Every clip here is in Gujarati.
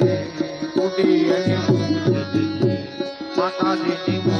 Thank you.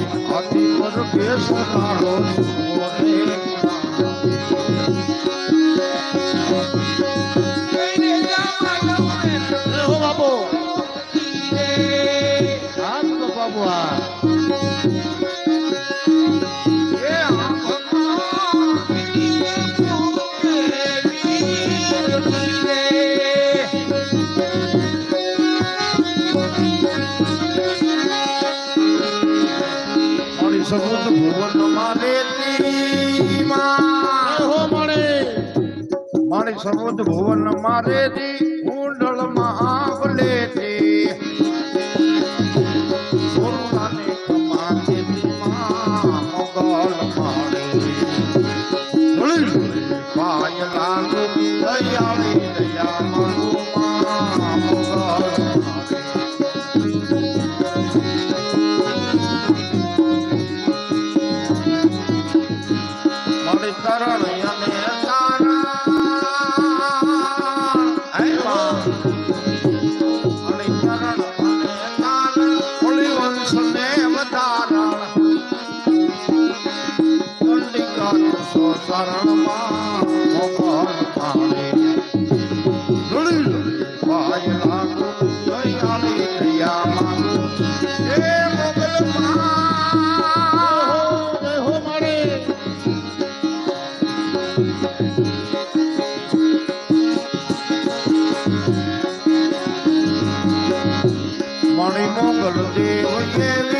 আমি তোর বেশ સમુદ ભુવન મારે માણી. સમુદ ભુવન મારે કુંડળ சரணமா Money, money, money, money, money,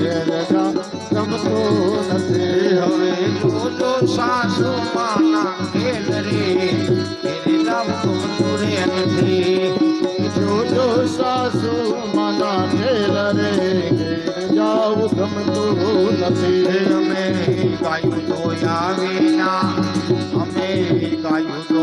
વેરડા ગમતો નથી સાસુ માના ખેલ રે મેરે રામ ગમતો સાસુ માના ખેલ રે જાવ ગમતો નથી અમે ગાયું તો અમે ગાયું તો